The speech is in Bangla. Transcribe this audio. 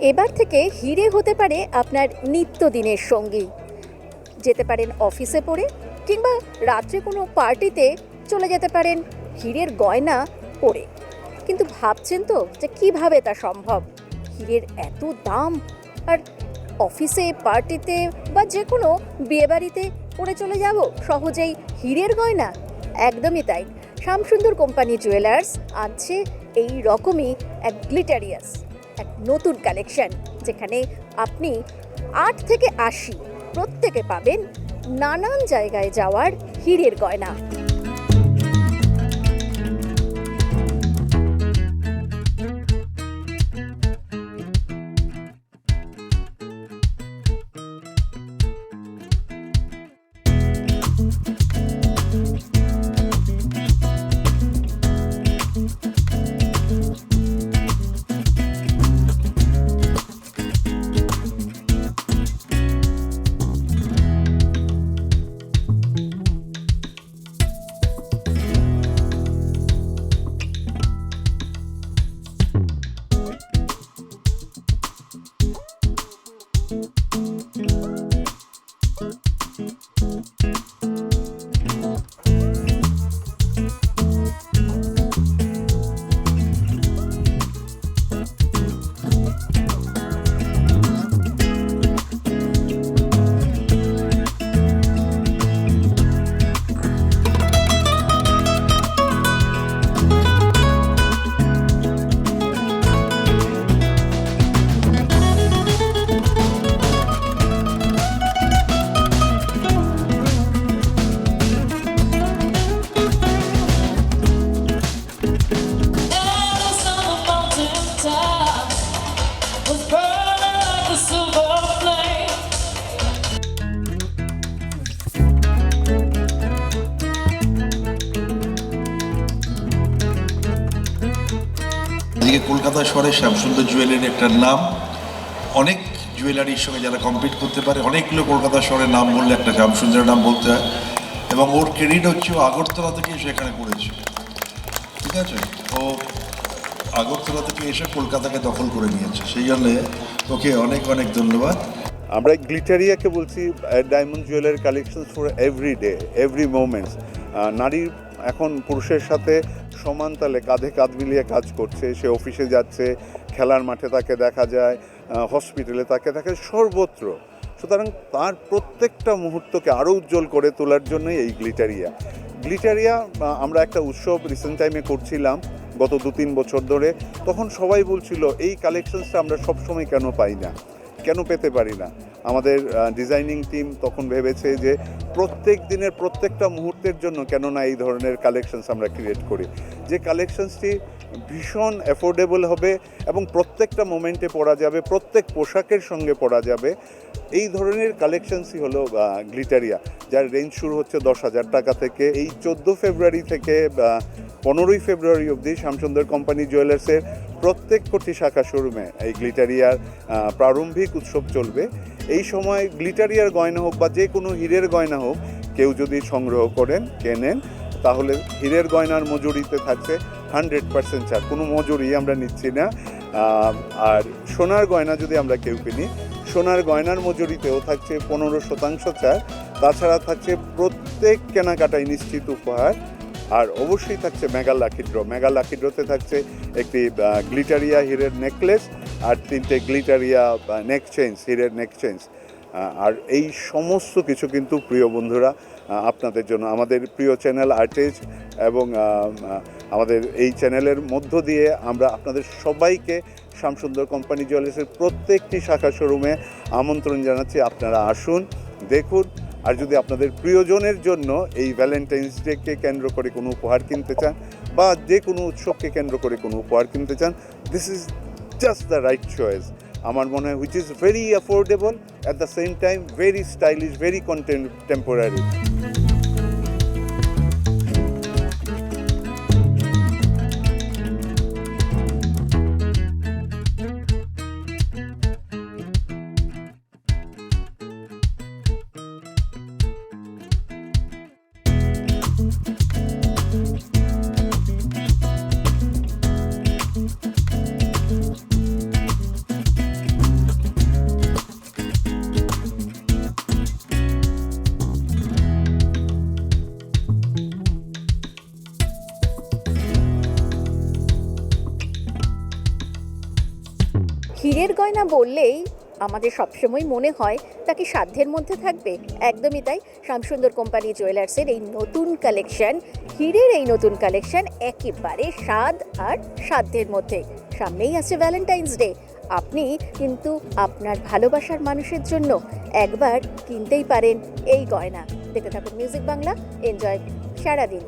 এবার থেকে হিরে হতে পারে আপনার নিত্যদিনের সঙ্গী। যেতে পারেন অফিসে পড়ে কিংবা রাত্রে কোনো পার্টিতে চলে যেতে পারেন হীরের গয়না পরে। কিন্তু ভাবছেন তো যে কীভাবে তা সম্ভব? হীরের এত দাম আর অফিসে, পার্টিতে বা যে কোনো বিয়েবাড়িতে পরে চলে যাব সহজেই হীরের গয়না? একদমই তাই। শ্যামসুন্দর কোম্পানি জুয়েলার্স আনছে এই রকমই এক গ্লিটারিয়াস। এক নতুন কালেকশন যেখানে আপনি আট থেকে আশি প্রত্যেকে পাবেন নানান জায়গায় যাওয়ার হীরের গয়না। এদিকে কলকাতা শহরে শ্যামসুন্দর জুয়েলারি একটা নাম। অনেক জুয়েলারির সঙ্গে যারা কম্পিট করতে পারে, অনেকগুলো কলকাতা শহরের নাম বললে একটা শ্যামসুন্দরের নাম বলতে হয়। এবং ওর ক্রেডিট হচ্ছে ও আগরতলা থেকে সেখানে করেছে ঠিক আছে? ও আগরতলা থেকে এসে কলকাতাকে দখল করে নিয়েছে। সেই জন্যে ওকে অনেক অনেক ধন্যবাদ। আমরা গ্লিটারিয়াকে বলছি diamond jewellery collection for every day every moments নারীর এখন পুরুষের সাথে সমান তালে কাঁধে কাঁধ মিলিয়ে কাজ করছে। সে অফিসে যাচ্ছে, খেলার মাঠে তাকে দেখা যায় হসপিটালে তাকে দেখা সর্বত্র। সুতরাং তার প্রত্যেকটা মুহূর্তকে আরও উজ্জ্বল করে তোলার জন্যই এই গ্লিটারিয়া। গ্লিটারিয়া আমরা একটা উৎসব রিসেন্ট টাইমে করছিলাম। গত দু তিন বছর ধরে, তখন সবাই বলছিল, এই কালেকশনসটা আমরা সবসময় কেন পাই না? কেন পেতে পারি না? আমাদের ডিজাইনিং টিম তখন ভেবেছে যে, প্রত্যেক দিনের প্রত্যেকটা মুহূর্তের জন্য কেন না এই ধরনের কালেকশনস আমরা ক্রিয়েট করি। যে কালেকশনসটি ভীষণ অ্যাফোর্ডেবল হবে এবং প্রত্যেকটা মোমেন্টে পরা যাবে, প্রত্যেক পোশাকের সঙ্গে পরা যাবে। এই ধরনের কালেকশনসই হলো গ্লিটারিয়া যার রেঞ্জ শুরু হচ্ছে দশ হাজার টাকা থেকে। এই চোদ্দ ফেব্রুয়ারি থেকে পনেরোই ফেব্রুয়ারি অবধি শ্যামসুন্দর কোম্পানি জুয়েলার্সের প্রত্যেক কোটি শাখা শোরুমে এই গ্লিটারিয়ার প্রারম্ভিক উৎসব চলবে। এই সময় গ্লিটারিয়ার গয়না হোক বা যে কোনো হীরের গয়না হোক, কেউ যদি সংগ্রহ করেন, কেনেন, তাহলে হীরের গয়নার মজুরিতে থাকছে হান্ড্রেড পার্সেন্ট ছাড়। কোনো মজুরি আমরা নিচ্ছি না। আর সোনার গয়না যদি আমরা কেউ কিনি, সোনার গয়নার মজুরিতেও থাকছে পনেরো শতাংশ ছাড়। তাছাড়া থাকছে প্রত্যেক কেনাকাটায় নিশ্চিত উপহার। আর অবশ্যই থাকছে mega lucky draw mega lucky ড্রতে থাকছে একটি গ্লিটারিয়া হিরের নেকলেস আর তিনটে গ্লিটারিয়া নেক চেঞ্জ হিরের নেক চেঞ্জ আর এই সমস্ত কিছু কিন্তু প্রিয় বন্ধুরা আপনাদের জন্য আমাদের প্রিয় চ্যানেল আর্টেজ এবং আমাদের এই চ্যানেলের মধ্য দিয়ে আমরা আপনাদের সবাইকে শ্যামসুন্দর কোম্পানি জুয়েলার্সের প্রত্যেকটি শাখা শোরুমে আমন্ত্রণ জানাচ্ছি। আপনারা আসুন, দেখুন আর যদি আপনাদের প্রিয়জনের জন্য এই ভ্যালেন্টাইন্স ডেকে কেন্দ্র করে কোনো উপহার কিনতে চান বা যে কোনো উৎসবকে কেন্দ্র করে কোনো উপহার কিনতে চান this is just the right choice আমার মনে হয় which is very affordable at the same time very stylish very contemporary হীরের গয়না বললেই আমাদের সবসময় মনে হয় তা কি সাধ্যের মধ্যে থাকবে। একদমই তাই। শ্যামসুন্দর কোম্পানি জুয়েলার্সের এই নতুন কালেকশন হীরের এই নতুন কালেকশন একেবারে স্বাদ আর সাধ্যের মধ্যে। সামনেই আছে ভ্যালেন্টাইন্স ডে আপনি কিন্তু আপনার ভালোবাসার মানুষের জন্য একবার কিনতেই পারেন এই গয়না। দেখতে থাকুন মিউজিক বাংলা এনজয় সারাদিন।